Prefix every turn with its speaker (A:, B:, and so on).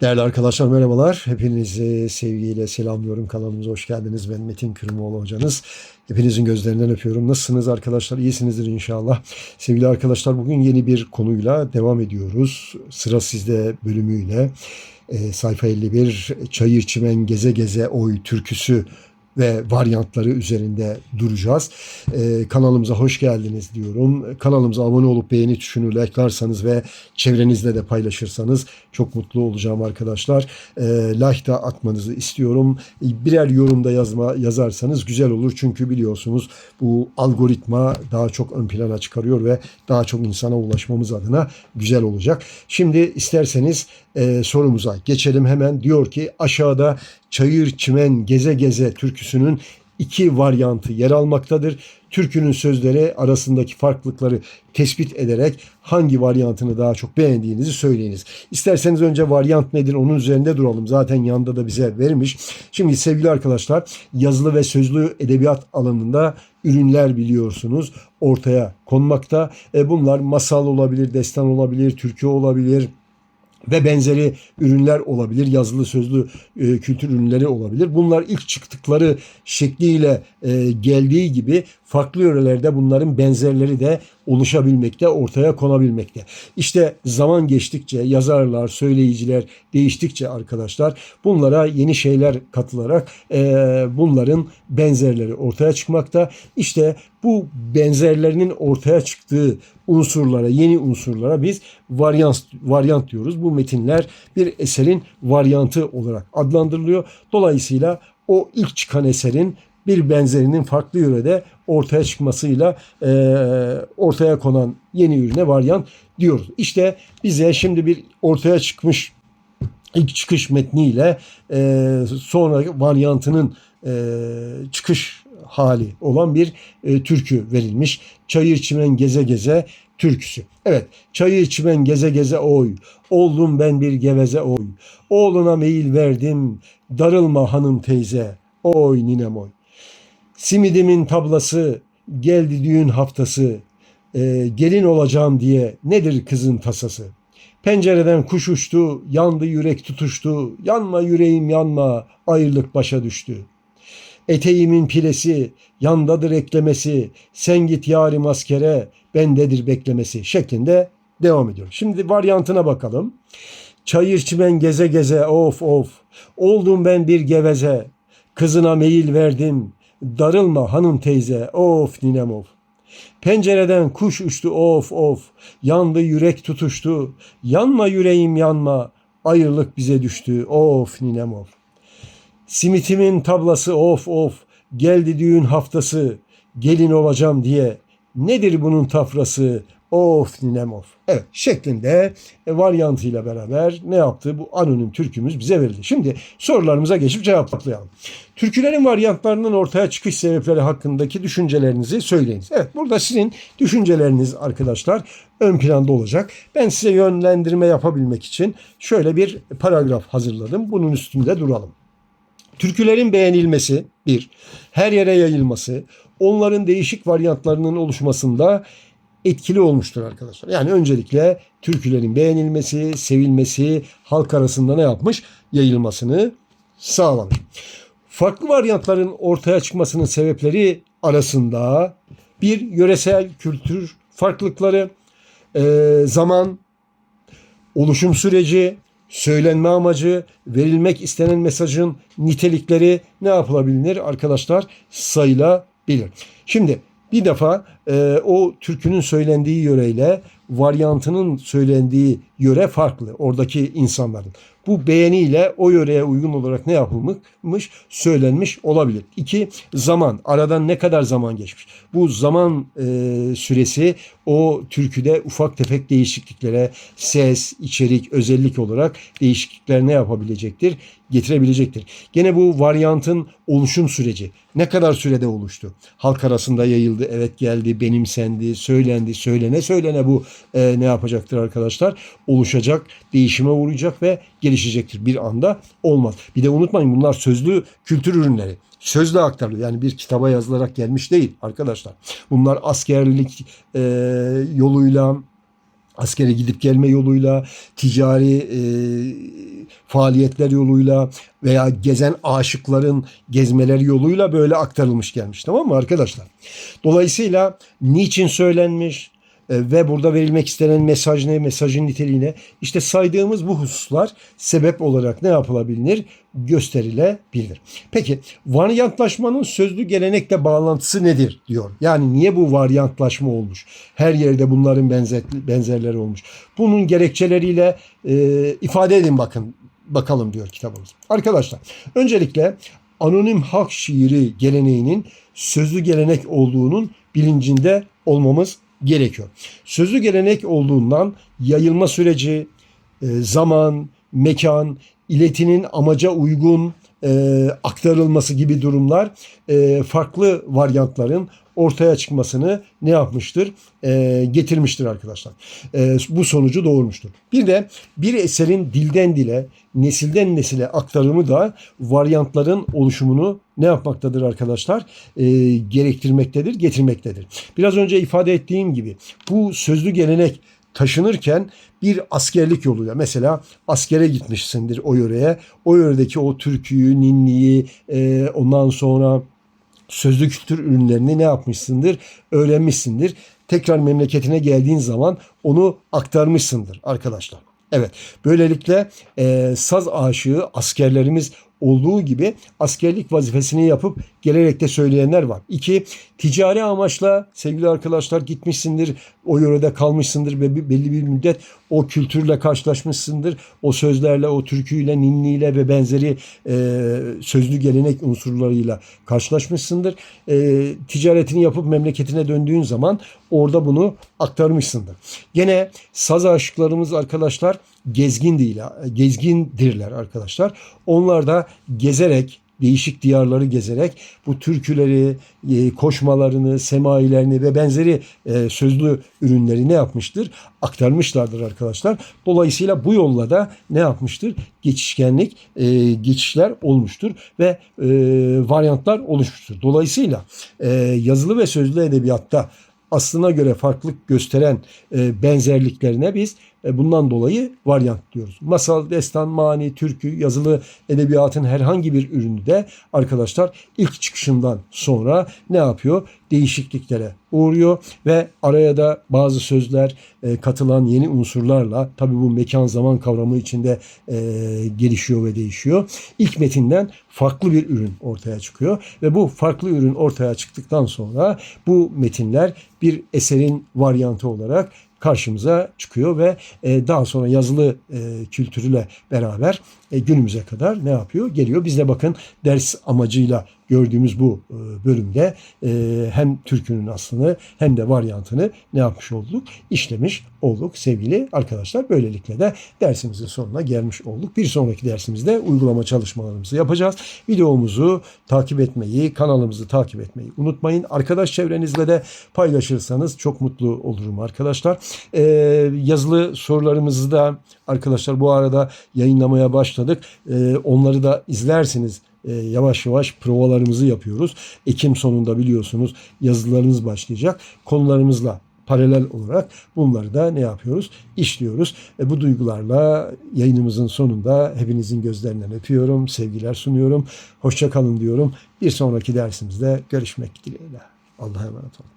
A: Değerli arkadaşlar merhabalar. Hepinizi sevgiyle selamlıyorum. Kanalımıza hoş geldiniz. Ben Metin Kırmoğlu hocanız. Hepinizin gözlerinden öpüyorum. Nasılsınız arkadaşlar? İyisinizdir inşallah. Sevgili arkadaşlar bugün yeni bir konuyla devam ediyoruz. Sıra sizde bölümüyle. E, sayfa 51 Çayır Çimen Geze Geze Oy türküsü ve varyantları üzerinde duracağız. Ee, kanalımıza hoş geldiniz diyorum. Kanalımıza abone olup beğeni tuşunu like'larsanız ve çevrenizle de paylaşırsanız çok mutlu olacağım arkadaşlar. Ee, like da atmanızı istiyorum. Birer yorumda yazma yazarsanız güzel olur. Çünkü biliyorsunuz bu algoritma daha çok ön plana çıkarıyor ve daha çok insana ulaşmamız adına güzel olacak. Şimdi isterseniz e, sorumuza geçelim hemen. Diyor ki aşağıda Çayır Çimen Geze Geze türküsünün iki varyantı yer almaktadır. Türkünün sözleri arasındaki farklılıkları tespit ederek hangi varyantını daha çok beğendiğinizi söyleyiniz. İsterseniz önce varyant nedir onun üzerinde duralım. Zaten yanında da bize vermiş. Şimdi sevgili arkadaşlar yazılı ve sözlü edebiyat alanında ürünler biliyorsunuz ortaya konmakta. E bunlar masal olabilir, destan olabilir, türkü olabilir, ve benzeri ürünler olabilir. Yazılı sözlü e, kültür ürünleri olabilir. Bunlar ilk çıktıkları şekliyle e, geldiği gibi farklı yörelerde bunların benzerleri de oluşabilmekte, ortaya konabilmekte. İşte zaman geçtikçe yazarlar, söyleyiciler değiştikçe arkadaşlar bunlara yeni şeyler katılarak e, bunların benzerleri ortaya çıkmakta. İşte bu benzerlerinin ortaya çıktığı unsurlara, yeni unsurlara biz varyant, varyant diyoruz. Bu metinler bir eserin varyantı olarak adlandırılıyor. Dolayısıyla o ilk çıkan eserin bir benzerinin farklı yörede ortaya çıkmasıyla e, ortaya konan yeni ürüne varyant diyoruz. İşte bize şimdi bir ortaya çıkmış ilk çıkış metniyle e, sonra varyantının e, çıkış hali olan bir e, türkü verilmiş. Çayır çimen geze geze türküsü. Evet, çayır çimen geze geze oy, oldum ben bir geveze oy, oğluna meyil verdim, darılma hanım teyze, oy ninem oy. Simidimin tablası, geldi düğün haftası, e, gelin olacağım diye nedir kızın tasası? Pencereden kuş uçtu, yandı yürek tutuştu, yanma yüreğim yanma, ayrılık başa düştü. Eteğimin pilesi, yandadır eklemesi, sen git yarim askere, bendedir beklemesi şeklinde devam ediyor. Şimdi varyantına bakalım. Çayır çimen geze geze of of, oldum ben bir geveze, kızına meyil verdim, darılma hanım teyze, of ninem of. Pencereden kuş uçtu of of, yandı yürek tutuştu, yanma yüreğim yanma, ayrılık bize düştü, of ninem of. Simitimin tablası of of, geldi düğün haftası, gelin olacağım diye. Nedir bunun tafrası? Of ninem of. Evet şeklinde e, varyantıyla beraber ne yaptı? Bu anonim türkümüz bize verildi. Şimdi sorularımıza geçip cevaplayalım. Türkülerin varyantlarının ortaya çıkış sebepleri hakkındaki düşüncelerinizi söyleyiniz. Evet burada sizin düşünceleriniz arkadaşlar ön planda olacak. Ben size yönlendirme yapabilmek için şöyle bir paragraf hazırladım. Bunun üstünde duralım. Türkülerin beğenilmesi bir, her yere yayılması, onların değişik varyantlarının oluşmasında etkili olmuştur arkadaşlar. Yani öncelikle türkülerin beğenilmesi, sevilmesi, halk arasında ne yapmış? Yayılmasını sağlamış. Farklı varyantların ortaya çıkmasının sebepleri arasında bir yöresel kültür farklılıkları, zaman, oluşum süreci, söylenme amacı, verilmek istenen mesajın nitelikleri ne yapılabilir arkadaşlar? Sayılabilir. Şimdi bir defa e, o türkünün söylendiği yöreyle varyantının söylendiği yöre farklı. Oradaki insanların. Bu beğeniyle o yöreye uygun olarak ne yapılmış? Söylenmiş olabilir. İki, zaman. Aradan ne kadar zaman geçmiş? Bu zaman e, süresi o türküde ufak tefek değişikliklere, ses, içerik, özellik olarak değişiklikler ne yapabilecektir? Getirebilecektir. Gene bu varyantın oluşum süreci. Ne kadar sürede oluştu? Halk arasında yayıldı, evet geldi, benimsendi, söylendi, söylene söylene bu e, ne yapacaktır arkadaşlar? Oluşacak, değişime uğrayacak ve gelişecektir. Bir anda olmaz. Bir de unutmayın bunlar sözlü kültür ürünleri. Sözle aktarılıyor. Yani bir kitaba yazılarak gelmiş değil arkadaşlar. Bunlar askerlik e, yoluyla askere gidip gelme yoluyla, ticari e, faaliyetler yoluyla veya gezen aşıkların gezmeleri yoluyla böyle aktarılmış gelmiş. Tamam mı arkadaşlar? Dolayısıyla niçin söylenmiş ve burada verilmek istenen mesaj ne, mesajın niteliğine işte saydığımız bu hususlar sebep olarak ne yapılabilir? Gösterilebilir. Peki varyantlaşmanın sözlü gelenekle bağlantısı nedir diyor. Yani niye bu varyantlaşma olmuş? Her yerde bunların benzer, benzerleri olmuş. Bunun gerekçeleriyle e, ifade edin bakın bakalım diyor kitabımız. Arkadaşlar öncelikle anonim halk şiiri geleneğinin sözlü gelenek olduğunun bilincinde olmamız gerekiyor. Sözlü gelenek olduğundan yayılma süreci, e, zaman, mekan, iletinin amaca uygun e, aktarılması gibi durumlar e, farklı varyantların ortaya çıkmasını ne yapmıştır? E, getirmiştir arkadaşlar. E, bu sonucu doğurmuştur. Bir de bir eserin dilden dile, nesilden nesile aktarımı da varyantların oluşumunu ne yapmaktadır arkadaşlar? E, gerektirmektedir, getirmektedir. Biraz önce ifade ettiğim gibi bu sözlü gelenek taşınırken bir askerlik yoluyla mesela askere gitmişsindir o yöreye. O yöredeki o türküyü, ninniyi e, ondan sonra sözlü kültür ürünlerini ne yapmışsındır? Öğrenmişsindir. Tekrar memleketine geldiğin zaman onu aktarmışsındır arkadaşlar. Evet böylelikle e, saz aşığı askerlerimiz olduğu gibi askerlik vazifesini yapıp gelerek de söyleyenler var. İki, ticari amaçla sevgili arkadaşlar gitmişsindir, o yörede kalmışsındır ve belli bir müddet o kültürle karşılaşmışsındır. O sözlerle, o türküyle, ninniyle ve benzeri e, sözlü gelenek unsurlarıyla karşılaşmışsındır. E, ticaretini yapıp memleketine döndüğün zaman orada bunu aktarmışsındır. Gene saz aşıklarımız arkadaşlar gezgin değil, gezgindirler arkadaşlar. Onlar da gezerek değişik diyarları gezerek bu türküleri, e, koşmalarını, semailerini ve benzeri e, sözlü ürünleri ne yapmıştır? Aktarmışlardır arkadaşlar. Dolayısıyla bu yolla da ne yapmıştır? Geçişkenlik, e, geçişler olmuştur ve varyantlar oluşmuştur. Dolayısıyla yazılı ve sözlü edebiyatta aslına göre farklılık gösteren benzerliklerine biz bundan dolayı varyant diyoruz. Masal, destan, mani, türkü, yazılı edebiyatın herhangi bir ürünü de arkadaşlar ilk çıkışından sonra ne yapıyor? Değişikliklere uğruyor ve araya da bazı sözler e, katılan yeni unsurlarla tabi bu mekan zaman kavramı içinde e, gelişiyor ve değişiyor. İlk metinden farklı bir ürün ortaya çıkıyor ve bu farklı ürün ortaya çıktıktan sonra bu metinler bir eserin varyantı olarak karşımıza çıkıyor ve e, daha sonra yazılı e, kültürüyle beraber e, günümüze kadar ne yapıyor? Geliyor. Biz de bakın ders amacıyla gördüğümüz bu e, bölümde e, hem türkünün aslını hem de varyantını ne yapmış olduk? İşlemiş olduk sevgili arkadaşlar. Böylelikle de dersimizin sonuna gelmiş olduk. Bir sonraki dersimizde uygulama çalışmalarımızı yapacağız. Videomuzu takip etmeyi, kanalımızı takip etmeyi unutmayın. Arkadaş çevrenizle de paylaşırsanız çok mutlu olurum arkadaşlar. E, yazılı sorularımızı da arkadaşlar bu arada yayınlamaya başladık. Onları da izlersiniz e, yavaş yavaş provalarımızı yapıyoruz. Ekim sonunda biliyorsunuz yazılarımız başlayacak. Konularımızla paralel olarak bunları da ne yapıyoruz? İşliyoruz. E, bu duygularla yayınımızın sonunda hepinizin gözlerinden öpüyorum. Sevgiler sunuyorum. Hoşça kalın diyorum. Bir sonraki dersimizde görüşmek dileğiyle. Allah'a emanet olun.